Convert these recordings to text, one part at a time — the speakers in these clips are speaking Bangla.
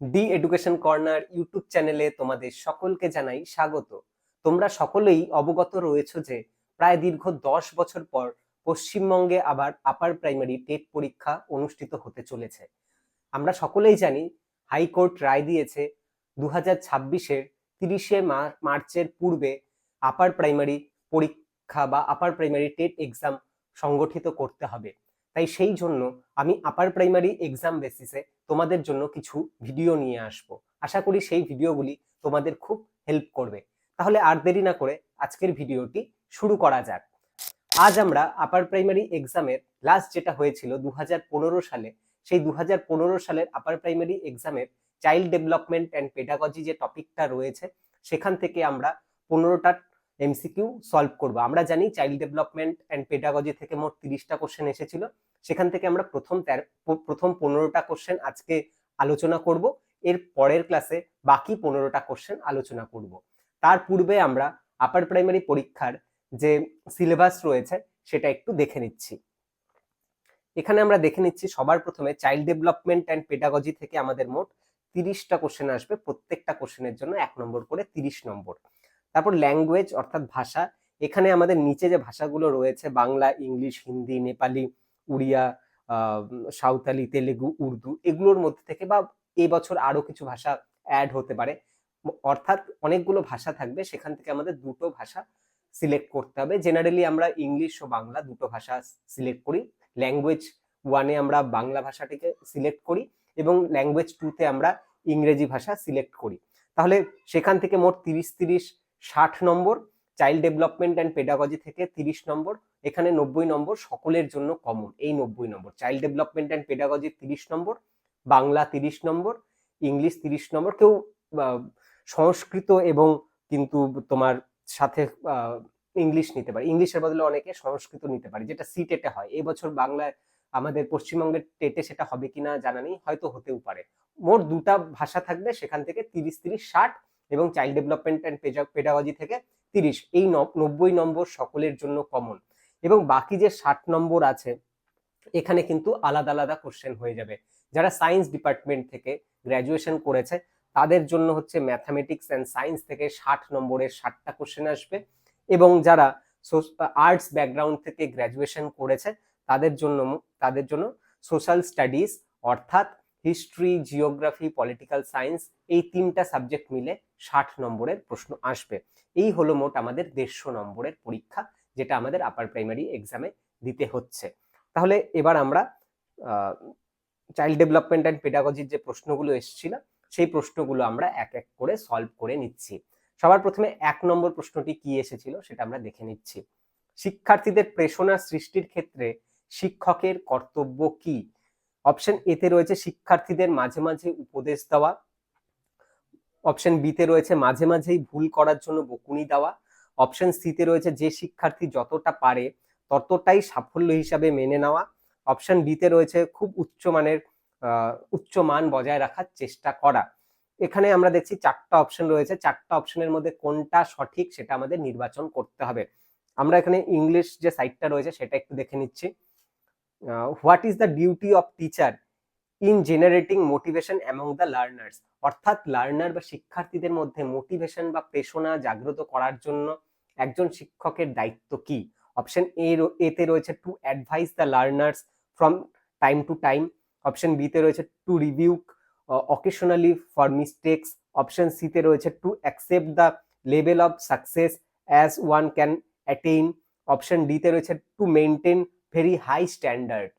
ডি এডুকেশন কর্নার ইউটিউব চ্যানেলে তোমাদের সকলকে জানাই স্বাগত। তোমরা সকলেই অবগত রয়েছে যে প্রায় দীর্ঘ দশ বছর পর পশ্চিমবঙ্গে আবার আপার প্রাইমারি টেট পরীক্ষা অনুষ্ঠিত হতে চলেছে। আমরা সকলেই জানি হাইকোর্ট রায় দিয়েছে দু হাজার ছাব্বিশের তিরিশে মার্চের পূর্বে আপার প্রাইমারি পরীক্ষা বা আপার প্রাইমারি টেট এক্সাম সংগঠিত করতে হবে। তাই সেই জন্য আমি আপার প্রাইমারি এক্সাম বেসিসে তোমাদের জন্য কিছু ভিডিও নিয়ে আসব। আশা করি সেই ভিডিওগুলি তোমাদের খুব হেল্প করবে। তাহলে আর দেরি না করে আজকের ভিডিওটি শুরু করা যাক। আজ আমরা আপার প্রাইমারি এক্সামের লাস্ট যেটা হয়েছিল দু হাজার পনেরো সালে, সেই দু হাজার পনেরো সালের আপার প্রাইমারি এক্সামের চাইল্ড ডেভেলপমেন্ট অ্যান্ড পেডাগজি যে টপিকটা রয়েছে, সেখান থেকে আমরা পনেরোটা এমসিকিউ সলভ করব। আমরা জানি চাইল্ড ডেভেলপমেন্ট অ্যান্ড পেডাগজি থেকে মোট তিরিশটা কোশ্চেন এসেছিল। সেখান থেকে আমরা প্রথম প্রথম পনেরোটা কোশ্চেন আজকে আলোচনা করব। এর পরের ক্লাসে বাকি পনেরোটা কোশ্চেন আলোচনা করব। তার পূর্বে আমরা আপার প্রাইমারি পরীক্ষার যে সিলেবাস রয়েছে, সেটা একটু দেখে নিচ্ছি। এখানে আমরা দেখে নিচ্ছি সবার প্রথমে চাইল্ড ডেভেলপমেন্ট অ্যান্ড পেডাগজি থেকে আমাদের মোট তিরিশটা কোশ্চেন আসবে। প্রত্যেকটা কোশ্চেনের জন্য এক নম্বর করে তিরিশ নম্বর। তারপর ল্যাঙ্গুয়েজ অর্থাৎ ভাষা, এখানে আমাদের নিচে যে ভাষাগুলো রয়েছে, বাংলা, ইংলিশ, হিন্দি, নেপালি, উড়িয়া সাঁওতালি, তেলেগু, উর্দু, এগুলোর মধ্যে থেকে বা এবছর আরও কিছু ভাষা অ্যাড হতে পারে। অর্থাৎ অনেকগুলো ভাষা থাকবে, সেখান থেকে আমাদের দুটো ভাষা সিলেক্ট করতে হবে। জেনারেলি আমরা ইংলিশ ও বাংলা দুটো ভাষা সিলেক্ট করি। ল্যাঙ্গুয়েজ ওয়ানে আমরা বাংলা ভাষাটিকে সিলেক্ট করি এবং ল্যাঙ্গুয়েজ টুতে আমরা ইংরেজি ভাষা সিলেক্ট করি। তাহলে সেখান থেকে মোট তিরিশ তিরিশ ষাট নম্বর চাইল্ড ডেভেলপমেন্ট অ্যান্ড পেডাগজি থেকে তিরিশ নম্বর, এখানে নব্বই নম্বর সকলের জন্য কমন এই নব্বই নম্বর। চাইল্ড ডেভেলপমেন্ট অ্যান্ড পেডাগজি তিরিশ নম্বর, বাংলা তিরিশ নম্বর, ইংলিশ তিরিশ নম্বর, কেউ সংস্কৃত এবং কিন্তু তোমার সাথে ইংলিশ নিতে পারে। ইংলিশের বদলে অনেকে সংস্কৃত নিতে পারে, যেটা সি টেটে হয়। এবছর বাংলায় আমাদের পশ্চিমবঙ্গের টেটে সেটা হবে কিনা জানা নেই, হয়তো হতেও পারে। মোট দুটা ভাষা থাকবে, সেখান থেকে তিরিশ তিরিশ, ষাট এবং চাইল্ড ডেভেলপমেন্ট অ্যান্ড পেডাগজি থেকে তিরিশ। এই নব্বই নম্বর সকলের জন্য কমন এবং বাকি যে ষাট নম্বর আছে, এখানে কিন্তু আলাদা আলাদা কোশ্চেন হয়ে যাবে। যারা সায়েন্স ডিপার্টমেন্ট থেকে গ্র্যাজুয়েশন করেছে, তাদের জন্য হচ্ছে ম্যাথামেটিক্স অ্যান্ড সায়েন্স থেকে ষাট নম্বরের ষাটটা কোশ্চেন আসবে। এবং যারা আর্টস ব্যাকগ্রাউন্ড থেকে গ্র্যাজুয়েশন করেছে, তাদের জন্য তাদের জন্য সোশ্যাল স্টাডিজ অর্থাৎ হিস্ট্রি জিওগ্রাফি পলিটিক্যাল সায়েন্স এই তিনটা সাবজেক্ট মিলে ষাট নম্বরের প্রশ্ন আসবে। এই হলো মোট আমাদের দেড়শো নম্বরের পরীক্ষা, যেটা আমাদের আপার প্রাইমারি এক্সামে দিতে হচ্ছে। তাহলে এবার আমরা চাইল্ড ডেভেলপমেন্ট অ্যান্ড পেডাগজির যে প্রশ্নগুলো এসেছিল, সেই প্রশ্নগুলো আমরা এক এক করে সলভ করে নিচ্ছি। সবার প্রথমে এক নম্বর প্রশ্নটি কি এসেছিল, সেটা আমরা দেখে নিচ্ছি। শিক্ষার্থীদের প্রেষণা সৃষ্টির ক্ষেত্রে শিক্ষকের কর্তব্য কি? অপশন এতে রয়েছে শিক্ষার্থীদের মাঝে মাঝে উপদেশ দেওয়া। অপশন বিতে রয়েছে মাঝে মাঝেই ভুল করার জন্য বকুনি দেওয়া। অপশন সিতে রয়েছে যে শিক্ষার্থী যতটা পারে ততটাই সাফল্য হিসাবে মেনে নেওয়া। অপশন ডিতে রয়েছে খুব উচ্চমানের উচ্চ মান বজায় রাখার চেষ্টা করা। এখানে আমরা দেখছি চারটা অপশন রয়েছে। চারটা অপশনের মধ্যে কোনটা সঠিক সেটা আমাদের নির্বাচন করতে হবে। আমরা এখানে ইংলিশ যে সাইটটা রয়েছে সেটা একটু দেখে নিচ্ছি। What is the duty of teacher in generating motivation among the learners অর্থাৎ লার্নার বা শিক্ষার্থীদের মধ্যে মোটিভেশন বা প্রেষণা জাগ্রত করার জন্য একজন শিক্ষকের দায়িত্ব কি? অপশন এ এতে রয়েছে to advise the learners from time to time option বিতে রয়েছে to rebuke occasionally for mistakes option সিতে রয়েছে to accept the level of success as one can attain option ডিতে রয়েছে to maintain very high standard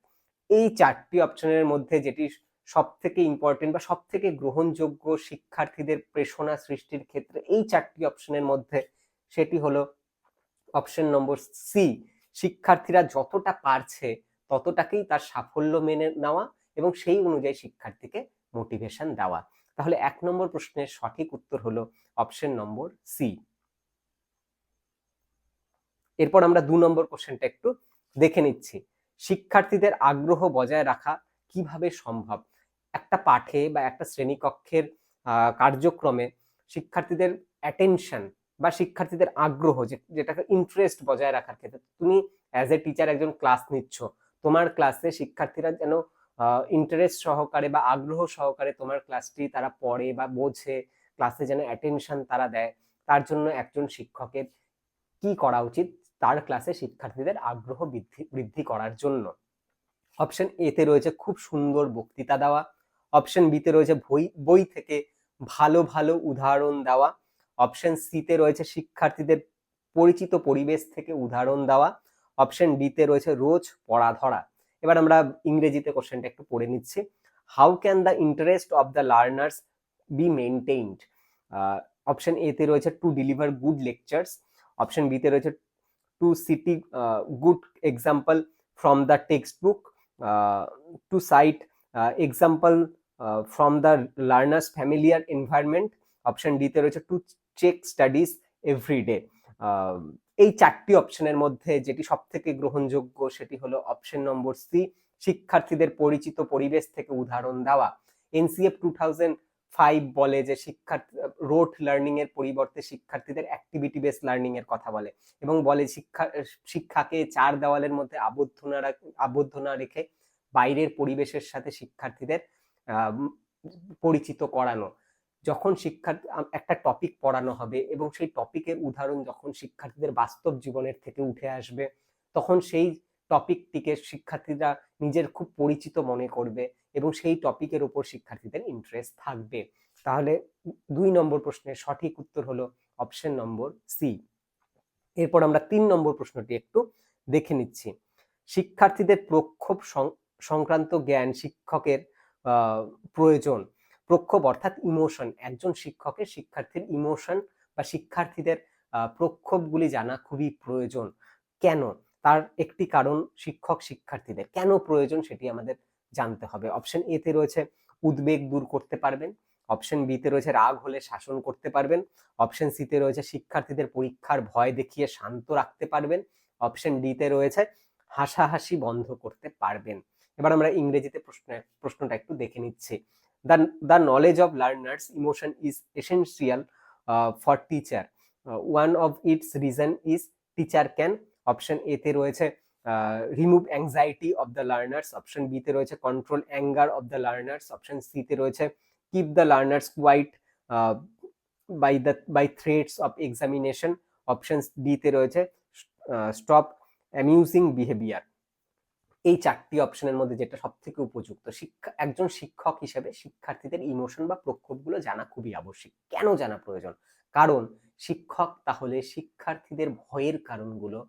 এই চারটি অপশনের মধ্যে যেটি সব থেকে ইম্পর্টেন্ট বা সব থেকে গ্রহণযোগ্য শিক্ষার্থীদের প্রেষণা সৃষ্টির ক্ষেত্রে এই চারটি অপশনের মধ্যে সেটি হলো অপশন নম্বর সি শিক্ষার্থীরা যতটা পারছে ততটাকেই তার সাফল্য মেনে নেওয়া এবং সেই অনুযায়ী শিক্ষার্থীকে মোটিভেশন দেওয়া। তাহলে এক নম্বর প্রশ্নের সঠিক উত্তর হলো অপশন নম্বর সি এরপর আমরা দু নম্বর কোশ্চেনটা একটু দেখে নিচ্ছি। শিক্ষার্থীদের আগ্রহ বজায় রাখা কীভাবে সম্ভব? একটা পাঠে বা একটা শ্রেণীকক্ষের কার্যক্রমে শিক্ষার্থীদের অ্যাটেনশন বা শিক্ষার্থীদের আগ্রহ যেটাকে ইন্টারেস্ট বজায় রাখার ক্ষেত্রে, তুমি অ্যাজ এ টিচার একজন ক্লাস নিচ্ছ। তোমার ক্লাসে শিক্ষার্থীরা যেন ইন্টারেস্ট সহকারে বা আগ্রহ সহকারে তোমার ক্লাসটি তারা পড়ে বা বোঝে। ক্লাসে যেন অ্যাটেনশন তারা দেয়। তার জন্য একজন শিক্ষকের কি করা উচিত তার ক্লাসে শিক্ষার্থীদের আগ্রহ বৃদ্ধি বৃদ্ধি করার জন্য? অপশন এতে রয়েছে খুব সুন্দর বক্তৃতা দেওয়া। অপশন বিতে রয়েছে বই বই থেকে ভালো ভালো উদাহরণ দেওয়া। অপশন সিতে রয়েছে শিক্ষার্থীদের পরিচিত পরিবেশ থেকে উদাহরণ দেওয়া। অপশন ডিতে রয়েছে রোজ পড়া ধরা। এবার আমরা ইংরেজিতে কোশ্চেনটা একটু পড়ে নিচ্ছি। How can the interest of the learners be maintained option এতে রয়েছে to deliver good lectures option বিতে রয়েছে to cite good example from the text book to cite example from the learners familiar environment option ডিতে রয়েছে to check studies every day এই চারটি অপশনের মধ্যে যেটি সব থেকে গ্রহণযোগ্য সেটি হলো অপশন নম্বর সি শিক্ষার্থীদের পরিচিত পরিবেশ থেকে উদাহরণ দেওয়া। এনসিএফ টু থাউজেন্ড ফাইভ বলে যে শিক্ষার্থী রোড লার্নিং এর পরিবর্তে শিক্ষার্থীদের অ্যাক্টিভিটি বেস লার্নিং এর কথা বলে এবং বলে শিক্ষা, শিক্ষাকে চার দেওয়ালের মধ্যে আবদ্ধ না আবদ্ধ না রেখে বাইরের পরিবেশের সাথে শিক্ষার্থীদের পরিচিত করানো। যখন শিক্ষার্থী একটা টপিক পড়ানো হবে এবং সেই টপিকের উদাহরণ যখন শিক্ষার্থীদের বাস্তব জীবনের থেকে উঠে আসবে, তখন সেই টপিকটিকে শিক্ষার্থীরা নিজের খুব পরিচিত মনে করবে। এবং সেই টপিকের উপর শিক্ষার্থীদের ইন্টারেস্ট থাকবে। তাহলে দুই নম্বর প্রশ্নের সঠিক উত্তর হলো অপশন নম্বর সি এরপর আমরা তিন নম্বর প্রশ্নটি একটু দেখে নিচ্ছি। শিক্ষার্থীদের প্রক্ষোভ সংক্রান্ত জ্ঞান শিক্ষকের প্রয়োজন। প্রক্ষোভ অর্থাৎ ইমোশন একজন শিক্ষকের শিক্ষার্থীর ইমোশন বা শিক্ষার্থীদের প্রক্ষোভগুলি জানা খুবই প্রয়োজন। কেন? তার একটি কারণ শিক্ষক শিক্ষার্থীদের কেন প্রয়োজন সেটি আমাদের জানতে হবে। অপশন এতে রয়েছে উদ্বেগ দূর করতে পারবেন। অপশন বিতে রয়েছে রাগ হলে শাসন করতে পারবেন। অপশন সিতে রয়েছে শিক্ষার্থীদের পরীক্ষার ভয় দেখিয়ে শান্ত রাখতে পারবেন। অপশন ডিতে রয়েছে হাসাহাসি বন্ধ করতে পারবেন। এবার আমরা ইংরেজিতে প্রশ্ন, প্রশ্নটা একটু দেখে নিচ্ছি। The the knowledge of learners emotion is essential for teacher one of its reason is teacher can option এতে রয়েছে remove anxiety of the learners option বিতে রয়েছে control anger of the learners option সিতে রয়েছে keep the learners quiet by the by threats of examination option ডিতে রয়েছে স্টপ অ্যামিউজিং বিহেভিয়ার এই চারটি অপশনের মধ্যে যেটা সব থেকে উপযুক্ত, শিক্ষা, একজন শিক্ষক হিসেবে শিক্ষার্থীদের ইমোশন বা প্রক্ষোভগুলো জানা খুবই আবশ্যিক। কেন জানা প্রয়োজন? কারণ শিক্ষক তাহলে শিক্ষার্থীদের ভয়ের কারণগুলো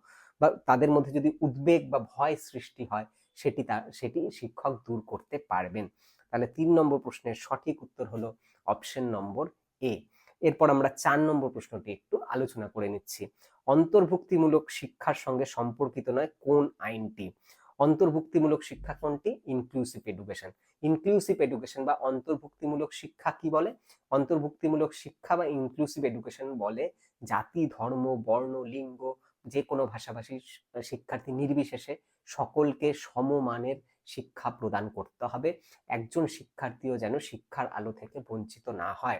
বা তাদের মধ্যে যদি উদ্বেগ বা ভয় সৃষ্টি হয়, সেটি তার সেটি শিক্ষক দূর করতে পারবেন। তাহলে তিন নম্বর প্রশ্নের সঠিক উত্তর হলো অপশন নম্বর এ এরপর আমরা চার নম্বর প্রশ্নটি একটু আলোচনা করে নিচ্ছি। অন্তর্ভুক্তিমূলক শিক্ষার সঙ্গে সম্পর্কিত নয়, কোন আইনটি? অন্তর্ভুক্তিমূলক শিক্ষা কোনটি? ইনক্লুসিভ এডুকেশন ইনক্লুসিভ এডুকেশন বা অন্তর্ভুক্তিমূলক শিক্ষা কি বলে? অন্তর্ভুক্তিমূলক শিক্ষা বা ইনক্লুসিভ এডুকেশন বলে জাতি, ধর্ম, বর্ণ, লিঙ্গ যে কোনো ভাষাভাষী শিক্ষার্থী নির্বিশেষে সকলকে সমমানের শিক্ষা প্রদান করতে হবে। একজন শিক্ষার্থীও যেন শিক্ষার আলো থেকে বঞ্চিত না হয়।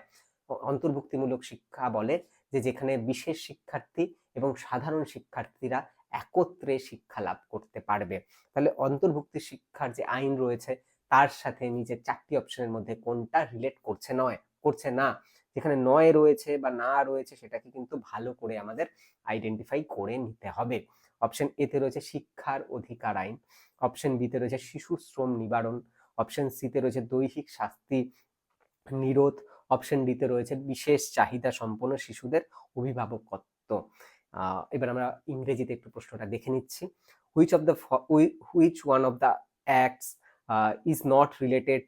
অন্তর্ভুক্তিমূলক শিক্ষা বলে যে যেখানে বিশেষ শিক্ষার্থী এবং সাধারণ শিক্ষার্থীরা একত্রে শিক্ষা লাভ করতে পারবে। তাহলে অন্তর্ভুক্তি শিক্ষার যে আইন রয়েছে, তার সাথে নিজের চারটি অপশনের মধ্যে কোনটা রিলেট করছে নয়? করছে না। যেখানে নয় রয়েছে বা না রয়েছে সেটাকে কিন্তু ভালো করে আমাদের আইডেন্টিফাই করে নিতে হবে। অপশন এতে রয়েছে শিক্ষার অধিকার আইন অপশন বিতে রয়েছে শিশু শ্রম নিবারণ অপশন সিতে রয়েছে দৈহিক শাস্তি নিরোধ অপশন ডিতে রয়েছে বিশেষ চাহিদা সম্পন্ন শিশুদের অভিভাবকত্ব। এবার আমরা ইংরেজিতে একটু প্রশ্নটা দেখে নিচ্ছি। Which of the which one of the acts is not related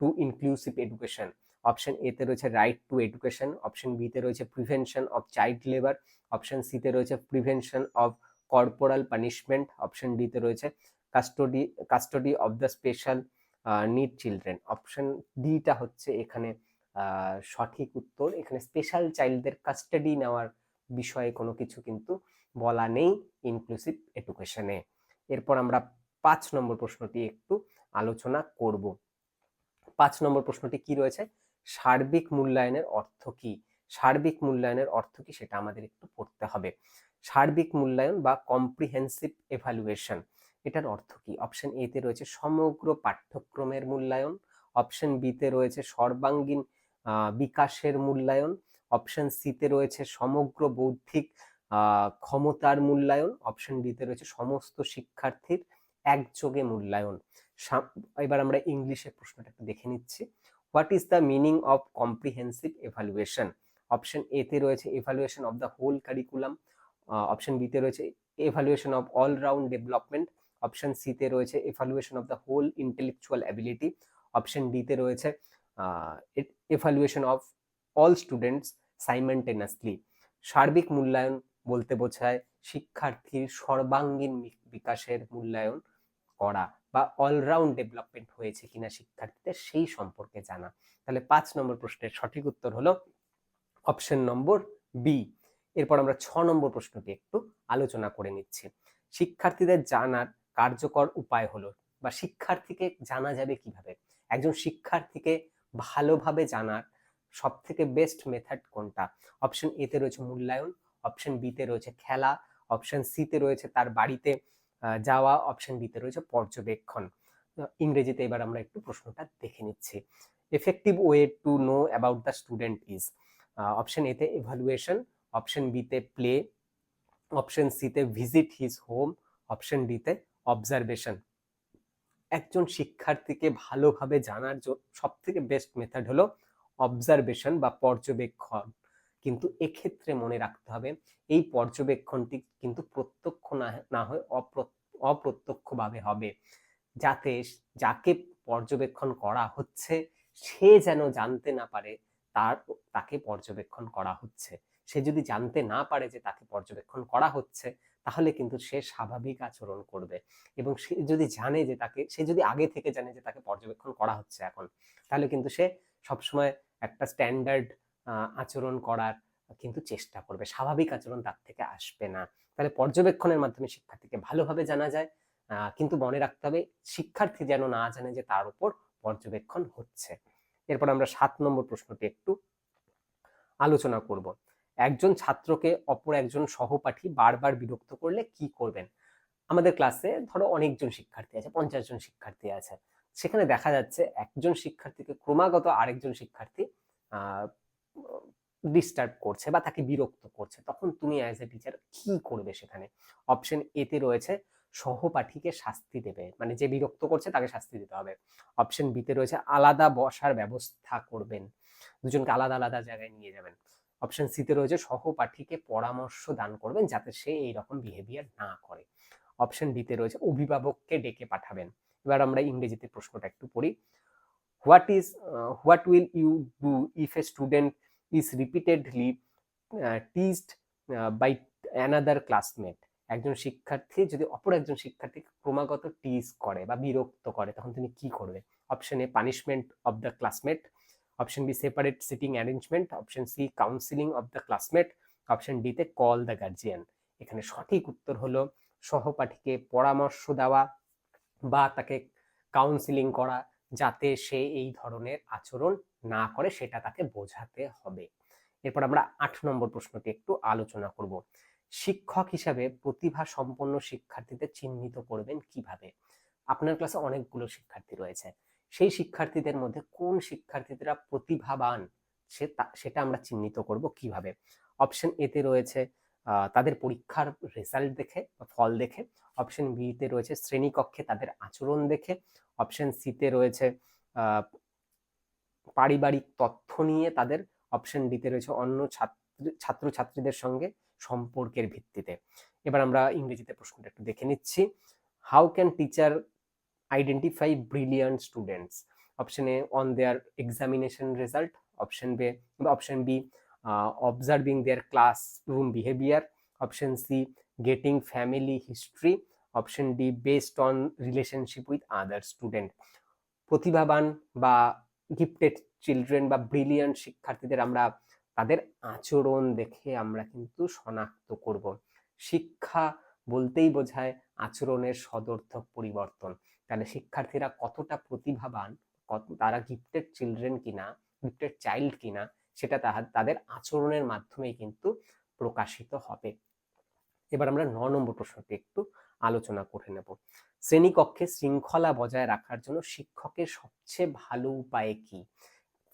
to inclusive education option এতে রয়েছে রাইট টু এডুকেশন অপশন বিতে রয়েছে prevention of child labour option সিতে রয়েছে prevention of corporal punishment option ডিতে রয়েছে custody custody of the special need children option ডিটা হচ্ছে এখানে সঠিক উত্তর। এখানে স্পেশাল চাইল্ডদের কাস্টাডি নেওয়ার বিষয়ে কোনো কিছু কিন্তু বলা নেই ইনক্লুসিভ এডুকেশনে এরপর আমরা পাঁচ নম্বর প্রশ্নটি একটু আলোচনা করব। পাঁচ নম্বর প্রশ্নটি কি রয়েছে? সার্বিক মূল্যায়নের অর্থ কি? সার্বিক মূল্যায়নের অর্থ কি সেটা আমাদের একটু পড়তে হবে। সার্বিক মূল্যায়ন বা কম্প্রিহেন্সিভ এভালুয়েশন এটার অর্থ কি? অপশন এ তে রয়েছে সমগ্র পাঠ্যক্রমের মূল্যায়ন অপশন বি তে রয়েছে সর্বাঙ্গীন বিকাশের মূল্যায়ন অপশন সি তে রয়েছে সমগ্র বৌদ্ধিক ক্ষমতার মূল্যায়ন অপশন ডি তে রয়েছে সমস্ত শিক্ষার্থীর একযোগে মূল্যায়ন। এবার আমরা ইংলিশে প্রশ্নটা একটু দেখে নিচ্ছি। What is the meaning of comprehensive evaluation option A তে রয়েছে evaluation of the whole curriculum option B তে রয়েছে evaluation of all round development option C তে রয়েছে evaluation of the whole intellectual ability option D তে রয়েছে evaluation of all students simultaneously সার্বিক মূল্যায়ন বলতে বোঝায় শিক্ষার্থীর সর্বাঙ্গীন বিকাশের মূল্যায়ন করা। বা অলরাউন্ড ডেভেলপমেন্ট হয়েছে কিনা শিক্ষার্থীদের সেই সম্পর্কে জানা। তাহলে পাঁচ নম্বর প্রশ্নের সঠিক উত্তর হলো অপশন নম্বর বি এরপর আমরা ছ নম্বর প্রশ্নটি একটু আলোচনা করে নিচ্ছি। শিক্ষার্থীদের জানার কার্যকর উপায় হলো বা শিক্ষার্থীকে জানা যাবে কীভাবে? একজন শিক্ষার্থীকে ভালোভাবে জানার সব থেকে বেস্ট মেথড কোনটা অপশন এতে রয়েছে মূল্যায়ন অপশন বিতে রয়েছে খেলা অপশন সিতে রয়েছে তার বাড়িতে যাওয়া অপশন বি তে রয়েছে পর্যবেক্ষণ। ইংরেজিতে এবার আমরা একটু প্রশ্নটা দেখে নিচ্ছি। Effective way to know about the student is option এতে এভালুয়েশন অপশন বিতে প্লে অপশন সিতে ভিজিট হিজ হোম অপশন ডিতে অবজারভেশন একজন শিক্ষার্থীকে ভালোভাবে জানার সব থেকে বেস্ট মেথড হলো অবজারভেশন বা পর্যবেক্ষণ। কিন্তু এক্ষেত্রে মনে রাখতে হবে, এই পর্যবেক্ষণটি কিন্তু না হয় অপ্র- অপ্রত্যক্ষভাবে হবে। যাতে যাকে পর্যবেক্ষণ করা হচ্ছে, সে যেন জানতে না পারে তার, তাকে পর্যবেক্ষণ করা হচ্ছে। সে যদি জানতে না পারে যে তাকে পর্যবেক্ষণ করা হচ্ছে, তাহলে কিন্তু সে স্বাভাবিক আচরণ করবে। এবং সে যদি জানে যে তাকে, সে যদি আগে থেকে জানে যে তাকে পর্যবেক্ষণ করা হচ্ছে এখন, তাহলে কিন্তু সে সবসময় একটা স্ট্যান্ডার্ড আচরণ করার কিন্তু চেষ্টা করবে। স্বাভাবিক আচরণ তার থেকে আসবে না। তাহলে পর্যবেক্ষণের মাধ্যমে শিক্ষার্থীকে ভালোভাবে জানা যায়। কিন্তু মনে রাখতে হবে, শিক্ষার্থী যেন না জানে যে তার উপর পর্যবেক্ষণ হচ্ছে। এরপর আমরা সাত নম্বর প্রশ্নটি একটু আলোচনা করব। একজন ছাত্রকে অপর একজন সহপাঠী বারবার বিরক্ত করলে কি করবেন? আমাদের ক্লাসে ধরো অনেকজন শিক্ষার্থী আছে, পঞ্চাশ জন শিক্ষার্থী আছে। সেখানে দেখা যাচ্ছে একজন শিক্ষার্থীকে ক্রমাগত আরেকজন শিক্ষার্থী ডিস্টার্ব করছে বা তাকে বিরক্ত করছে, তখন তুমি অ্যাজ এ টিচার কি করবে সেখানে? অপশন এতে রয়েছে সহপাঠীকে শাস্তি দেবে মানে যে বিরক্ত করছে তাকে শাস্তি দিতে হবে। অপশন বিতে রয়েছে আলাদা বসার ব্যবস্থা করবেন, দুজনকে আলাদা আলাদা জায়গায় নিয়ে যাবেন। অপশন সিতে রয়েছে সহপাঠীকে পরামর্শ দান করবেন যাতে সে এই রকম বিহেভিয়ার না করে। অপশন ডিতে রয়েছে অভিভাবককে ডেকে পাঠাবেন। এবার আমরা ইংরেজিতে প্রশ্নটা একটু পড়ি। What is what will you do if a student is repeatedly teased by another classmate একজন শিক্ষার্থী যদি অপর একজন শিক্ষার্থীকে ক্রমাগত টিজ করে বা বিরক্ত করে, তখন তুমি কি করবে? Option A punishment of the classmate option B separate seating arrangement option C counselling of the classmate option ডিতে কল দ্য গার্জিয়ান এখানে সঠিক উত্তর হলো সহপাঠীকে পরামর্শ দেওয়া বা তাকে কাউন্সিলিং করা যাতে সে এই ধরনের আচরণ না করে, সেটা তাকে বোঝাতে হবে। এরপর আমরা আট নম্বর প্রশ্নটি একটু আলোচনা করব। শিক্ষক হিসাবে প্রতিভা সম্পন্ন শিক্ষার্থীদের চিহ্নিত করবেন কীভাবে? আপনার ক্লাসে অনেকগুলো শিক্ষার্থী রয়েছে। সেই শিক্ষার্থীদের মধ্যে কোন শিক্ষার্থীরা প্রতিভাবান, সে সেটা আমরা চিহ্নিত করব কীভাবে? অপশন এতে রয়েছে তাদের পরীক্ষার রেজাল্ট দেখে ফল দেখে। অপশন বিতে রয়েছে শ্রেণীকক্ষে তাদের আচরণ দেখে। অপশন সিতে রয়েছে পারিবারিক তথ্য নিয়ে তাদের। অপশন ডিতে রয়েছে অন্য ছাত্র ছাত্রীদের সঙ্গে সম্পর্কের ভিত্তিতে। এবার আমরা ইংরেজিতে প্রশ্নটা একটু দেখে নিচ্ছি। How can teacher identify brilliant students option A on their examination result option B option B their class room behaviour option C getting family history option D based on relationship with other student প্রতিভাবান বা গিফটেড চিলড্রেন বা ব্রিলিয়ান্ট শিক্ষার্থীদের আমরা, তাদের আচরণ দেখে আমরা কিন্তু শনাক্ত করব। শিক্ষা বলতেই বোঝায় আচরণের সদর্থক পরিবর্তন। তাহলে শিক্ষার্থীরা কতটা প্রতিভাবান, কত, তারা গিফটেড চিলড্রেন কিনা গিফটেড চাইল্ড কিনা সেটা তাদের আচরণের মাধ্যমেই কিন্তু প্রকাশিত হবে। এবার আমরা ন নম্বর প্রশ্নটি একটু আলোচনা করে নেব। শ্রেণীকক্ষে শৃঙ্খলা বজায় রাখার জন্য শিক্ষকের সবচেয়ে ভালো উপায় কি?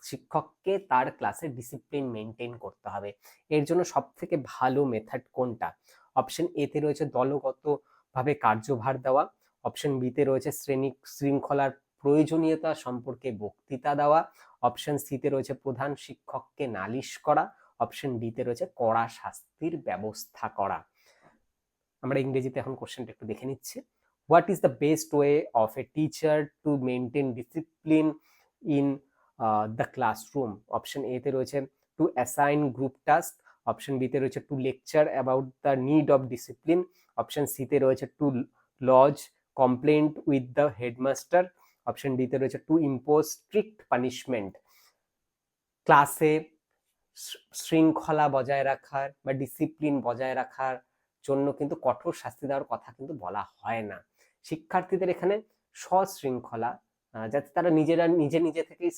শিক্ষককে তার ক্লাসে ডিসিপ্লিন মেনটেন করতে হবে। এর জন্য সব থেকে ভালো মেথড কোনটা? অপশন এতে রয়েছে দলগতভাবে কার্যভার দেওয়া। অপশন বিতে রয়েছে শ্রেণি, শৃঙ্খলার প্রয়োজনীয়তা সম্পর্কে বক্তৃতা দেওয়া। অপশন সিতে রয়েছে প্রধান শিক্ষককে নালিশ করা অপশন ডিতে রয়েছে কড়া শাস্তির ব্যবস্থা করা। আমরা ইংরেজিতে এখন কোশ্চেনটা একটু দেখে নিচ্ছি। What is the best way of a teacher to maintain discipline in the classroom option এতে রয়েছে to assign group task option বিতে রয়েছে to lecture about the need of discipline option সিতে রয়েছে to lodge complaint with the headmaster option ডিতে রয়েছে টু ইম্পোজ স্ট্রিক্ট পানিশমেন্ট ক্লাসে শৃঙ্খলা বজায় রাখার বা ডিসিপ্লিন বজায় রাখার জন্য কিন্তু কঠোর শাস্তি দেওয়ার কথা কিন্তু বলা হয় না। শিক্ষার্থীদের এখানে সশৃঙ্খলা যাতে তারা নিজেরা নিজে নিজে থেকেই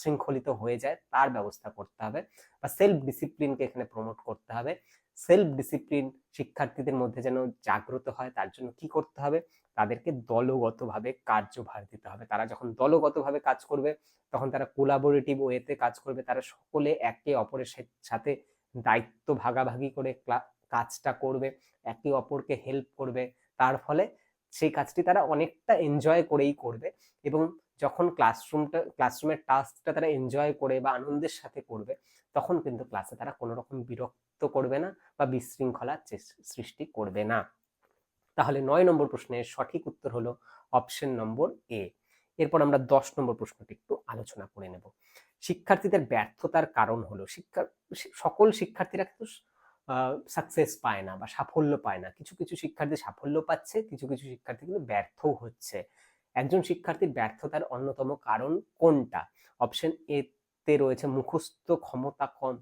শৃঙ্খলিত হয়ে যায়, তার ব্যবস্থা করতে হবে বা সেলফ ডিসিপ্লিনকে এখানে প্রমোট করতে হবে। সেলফ ডিসিপ্লিন শিক্ষার্থীদের মধ্যে যেন জাগ্রত হয়, তার জন্য কি করতে হবে? তাদেরকে দলগতভাবে কার্যভার দিতে হবে। তারা যখন দলগতভাবে কাজ করবে, তখন তারা কোলাবোরেটিভ ওয়েতে কাজ করবে। তারা সকলে একে অপরের সাথে দায়িত্ব ভাগাভাগি করে কাজটা করবে, একে অপরকে হেল্প করবে। তার ফলে সেই কাজটি তারা অনেকটা এনজয় করেই করবে এবং যখন ক্লাসরুমটা ক্লাসরুমের টাস্কটা তারা এনজয় করে বা আনন্দের সাথে করবে, তখন কিন্তু ক্লাসে তারা কোনো রকম বিরক্ত করবে না বা বিশৃঙ্খলার সৃষ্টি করবে না। তাহলে নয় নম্বর প্রশ্নের সঠিক উত্তর হলো অপশন নম্বর এ এরপর আমরা দশ নম্বর প্রশ্নটি একটু আলোচনা করে নেব। শিক্ষার্থীদের ব্যর্থতার কারণ হলো শিক্ষা সকল শিক্ষার্থীরা কিন্তু সাকসেস পায় না বা সাফল্য পায় না। কিছু কিছু শিক্ষার্থী সাফল্য পাচ্ছে, কিছু কিছু শিক্ষার্থী কিন্তু ব্যর্থও হচ্ছে। একজন শিক্ষার্থীর ব্যর্থতার অন্যতম কারণ কোনটা? অপশন এতে রয়েছে মুখস্থ ক্ষমতা কম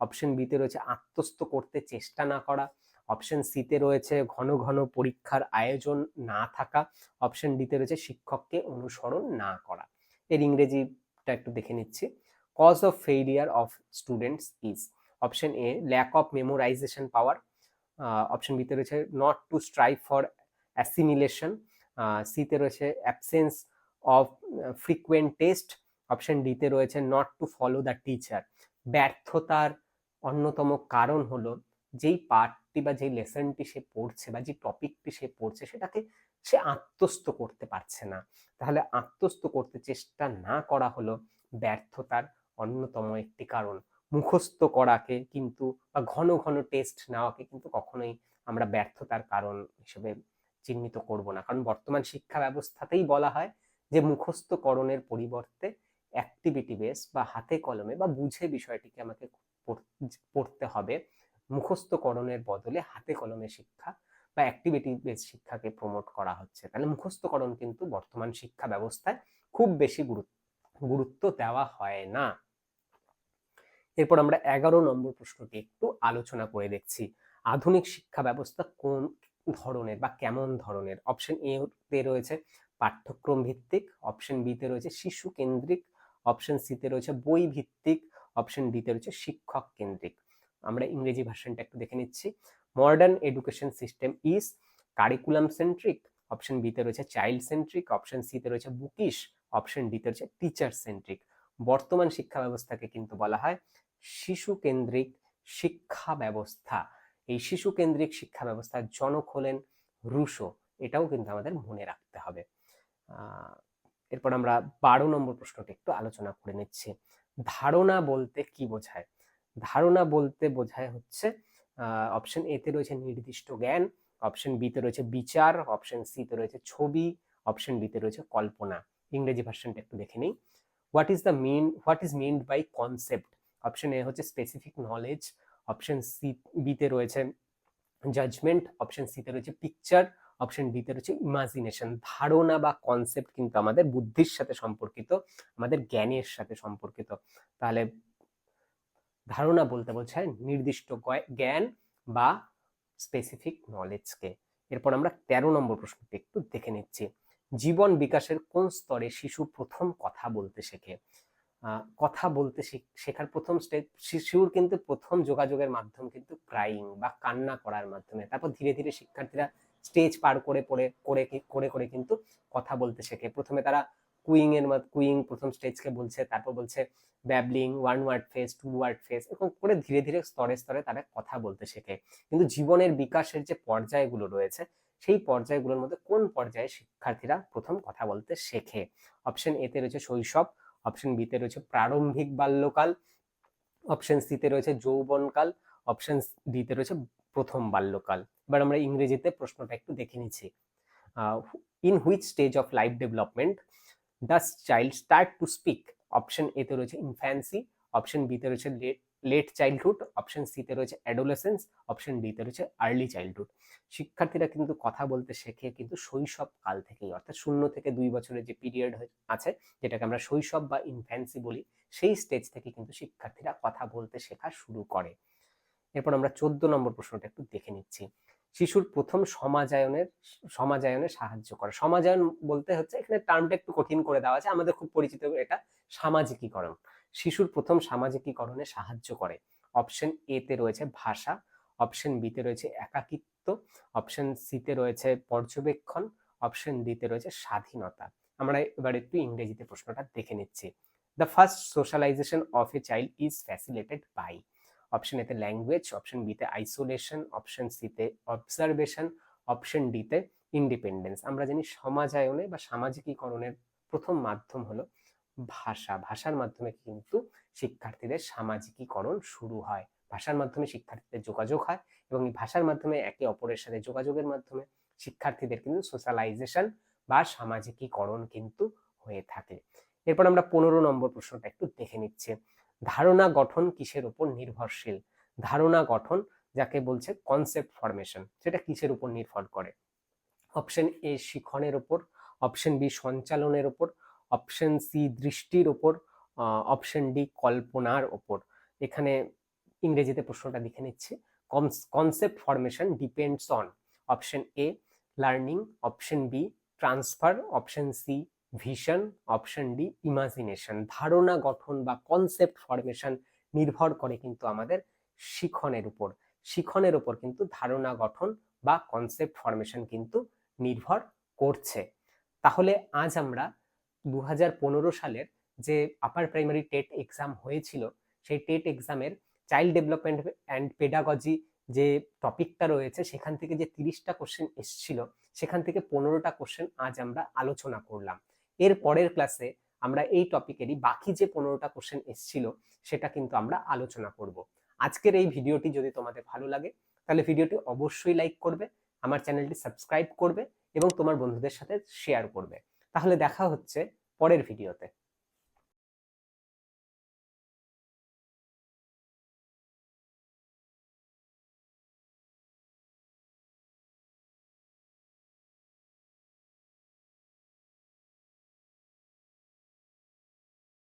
অপশন বিতে রয়েছে আত্মস্থ করতে চেষ্টা না করা অপশন সিতে রয়েছে ঘন ঘন পরীক্ষার আয়োজন না থাকা। অপশন ডিতে রয়েছে শিক্ষককে অনুসরণ না করা। এর ইংরেজিটা একটু দেখে নিচ্ছি। Cause of failure of students is option A lack of memorisation power option বিতে রয়েছে not to strive for assimilation সিতে রয়েছে absence of frequent test option ডিতে রয়েছে not to follow the teacher ব্যর্থতার অন্যতম কারণ হলো যেই পার্টটি বা যে লেসনটি সে পড়ছে বা যে টপিকটি সে পড়ছে সেটাকে সে আত্মস্থ করতে পারছে না। তাহলে আত্মস্থ করতে চেষ্টা না করা হলো ব্যর্থতার অন্যতম একটি কারণ। মুখস্থ করাকে কিন্তু বা ঘন ঘন টেস্ট নেওয়াকে কিন্তু কখনোই আমরা ব্যর্থতার কারণ হিসেবে চিহ্নিত করব না। কারণ বর্তমান শিক্ষা ব্যবস্থাতেই বলা হয় যে মুখস্থকরণের পরিবর্তে অ্যাক্টিভিটি বেস বা হাতে কলমে বা বুঝে বিষয়টিকে আমাকে পড়তে হবে। মুখস্থকরণের বদলে হাতে কলমে শিক্ষা বা অ্যাক্টিভিটি বেস শিক্ষাকে প্রমোট করা হচ্ছে। তাহলে মুখস্থকরণ কিন্তু বর্তমান শিক্ষা ব্যবস্থায় খুব বেশি গুরুত্ব দেওয়া হয় না। এরপর আমরা এগারো নম্বর প্রশ্নটি একটু আলোচনা করে দেখছি। আধুনিক শিক্ষা ব্যবস্থা কোন ধরনের বা কেমন ধরনের? অপশন এ তে রয়েছে পাঠ্যক্রম ভিত্তিক অপশন বিতে রয়েছে শিশু কেন্দ্রিক অপশন সিতে রয়েছে বই ভিত্তিক অপশন ডিতে রয়েছে শিক্ষক কেন্দ্রিক। আমরা ইংরেজি ভার্সনটা একটু দেখে নিচ্ছি। Modern education system is curriculum centric option বিতে রয়েছে চাইল্ড সেন্ট্রিক অপশন সিতে রয়েছে বুকিশ অপশন ডিতে রয়েছে টিচার সেন্ট্রিক বর্তমান শিক্ষা ব্যবস্থাকে কিন্তু বলা হয় শিশু কেন্দ্রিক শিক্ষা ব্যবস্থা। এই শিশু কেন্দ্রিক শিক্ষা ব্যবস্থার জনক হলেন রুশো। এটাও কিন্তু আমাদের মনে রাখতে হবে। এরপর আমরা বারো নম্বর প্রশ্নটি একটু আলোচনা করে নিচ্ছি। ধারণা বলতে কি বোঝায়? ধারণা বলতে বোঝায় হচ্ছে অপশন এতে রয়েছে নির্দিষ্ট জ্ঞান অপশন বিতে রয়েছে বিচার অপশন সিতে রয়েছে ছবি অপশন ডিতে রয়েছে কল্পনা। ইংরেজি ভার্সনটা একটু দেখে নিই। What is the mean what is meant by concept option A হচ্ছে স্পেসিফিক নলেজ অপশন সি বিতে রয়েছে জাজমেন্ট অপশন সিতে রয়েছে পিকচার অপশন ডিতে রয়েছে ইমাজিনেশন ধারণা বা কনসেপ্ট কিন্তু আমাদের বুদ্ধির সাথে সম্পর্কিত, আমাদের জ্ঞানের সাথে সম্পর্কিত। তাহলে ধারণা বলতে বোঝায় নির্দিষ্ট জ্ঞান বা স্পেসিফিক নলেজকে এরপর আমরা তেরো নম্বর প্রশ্নটি একটু দেখে নিচ্ছি। জীবন বিকাশের কোন স্তরে শিশু প্রথম কথা বলতে শেখে? কথা বলতে শেখার প্রথম স্টেপ শিশুর কিন্তু প্রথম যোগাযোগের মাধ্যম কিন্তু ক্রাইং বা কান্না করার মাধ্যমে। তারপর ধীরে ধীরে শিক্ষার্থীরা স্টেজ পার করে, পড়ে, করে করে করে কিন্তু কথা বলতে শেখে। প্রথমে তারা কুইং এর মত কুইং প্রথম স্টেজকে বলছে, তারপর বলছে babbling one word phase two word phase এরকম করে ধীরে ধীরে স্তরে স্তরে তারা কথা বলতে শেখে। কিন্তু জীবনের বিকাশের যে পর্যায়গুলো রয়েছে, সেই পর্যায়গুলোর মধ্যে কোন পর্যায়ে শিক্ষার্থীরা প্রথম কথা বলতে শেখে? অপশন এতে রয়েছে শৈশব অপশন বিতে রয়েছে প্রারম্ভিক বাল্যকাল অপশন সিতে রয়েছে যৌবনকাল অপশন ডিতে রয়েছে প্রথম বাল্যকাল। এবার আমরা ইংরেজিতে প্রশ্নটা একটু দেখে নিচ্ছি। In which stage of life development does child start to speak option এতে রয়েছে ইনফ্যান্সি অপশন বিতে রয়েছে লেট চাইল্ডহুড অপশন সিতে রয়েছে অ্যাডোলেসেন্স অপশন ডিতে রয়েছে আর্লি চাইল্ডহুড শিক্ষার্থীরা কিন্তু কথা বলতে শেখে কিন্তু শৈশব কাল থেকেই, অর্থাৎ শূন্য থেকে দুই বছরের যে পিরিয়ড আছে, যেটাকে আমরা শৈশব বা ইনফ্যান্সি বলি, সেই স্টেজ থেকে কিন্তু শিক্ষার্থীরা কথা বলতে শেখা শুরু করে। এরপর আমরা চোদ্দ নম্বর প্রশ্নটা একটু দেখে নিচ্ছি। শিশুর প্রথম সমাজায়নের, সমাজায়নে সাহায্য করে। সমাজায়ন বলতে হচ্ছে এখানে টার্মটা একটু কঠিন করে দেওয়া আছে, আমাদের খুব পরিচিত এটা সামাজিকীকরণ। শিশুর প্রথম সামাজিকীকরণে সাহায্য করে। অপশন এ তে রয়েছে ভাষা অপশন বিতে রয়েছে একাকিত্ব অপশন সিতে রয়েছে পর্যবেক্ষণ অপশন ডিতে রয়েছে স্বাধীনতা। আমরা এবার একটু ইংরেজিতে প্রশ্নটা দেখে নিচ্ছি। The first socialisation of a child is facilitated by option এতে ল্যাঙ্গুয়েজ অপশন বিতে আইসোলেশন অপশন সিতে অবজারভেশন অপশন ডিতে ইন্ডিপেন্ডেন্স আমরা জানি সমাজায়নে বা সামাজিকীকরণের প্রথম মাধ্যম হলো ভাষা। ভাষার মাধ্যমে কিন্তু শিক্ষার্থীদের সামাজিকীকরণ শুরু হয়। ভাষার মাধ্যমে শিক্ষার্থীদের যোগাযোগ হয় এবং এই ভাষার মাধ্যমে একে অপরের সাথে যোগাযোগের মাধ্যমে শিক্ষার্থীদের কিন্তু সোশ্যালাইজেশন বা সামাজিকীকরণ কিন্তু হয়ে থাকে। এরপর আমরা পনেরো নম্বর প্রশ্নটা একটু দেখে নিচ্ছি। ধারণা গঠন কিসের উপর নির্ভরশীল? ধারণা গঠন যাকে বলছে কনসেপ্ট ফরমেশন সেটা কিসের উপর নির্ভর করে? অপশন এ শিখনের উপর অপশন বি সঞ্চালনের উপর অপশন সি দৃষ্টির ওপর অপশন ডি কল্পনার ওপর এখানে ইংরেজিতে প্রশ্নটা লিখে নিচ্ছি। Concept formation depends on option A learning option B transfer option C vision, option D, imagination. ধারণা, গঠন বা কনসেপ্ট ফরমেশন নির্ভর করে কিন্তু আমাদের শিখনের উপর। শিখনের উপর কিন্তু ধারণা, গঠন বা কনসেপ্ট ফরমেশন কিন্তু নির্ভর করছে। তাহলে আজ আমরা দু হাজার পনেরো সালের যে আপার প্রাইমারি টেট এক্সাম হয়েছিল, সেই টেট এক্সামের চাইল্ড ডেভেলপমেন্ট অ্যান্ড পেডাগজি যে টপিকটা রয়েছে, সেখান থেকে যে তিরিশটা কোশ্চেন এসছিল, সেখান থেকে পনেরোটা কোশ্চেন আজ আমরা আলোচনা করলাম। এর পরের ক্লাসে আমরা এই টপিকেরই বাকি যে পনেরোটা কোশ্চেন এসছিল, সেটা কিন্তু আমরা আলোচনা করব। আজকের এই ভিডিওটি যদি তোমাদের ভালো লাগে, তাহলে ভিডিওটি অবশ্যই লাইক করবে, আমার চ্যানেলটি সাবস্ক্রাইব করবে এবং তোমার বন্ধুদের সাথে শেয়ার করবে। তাহলে দেখা হচ্ছে পরের ভিডিওতে।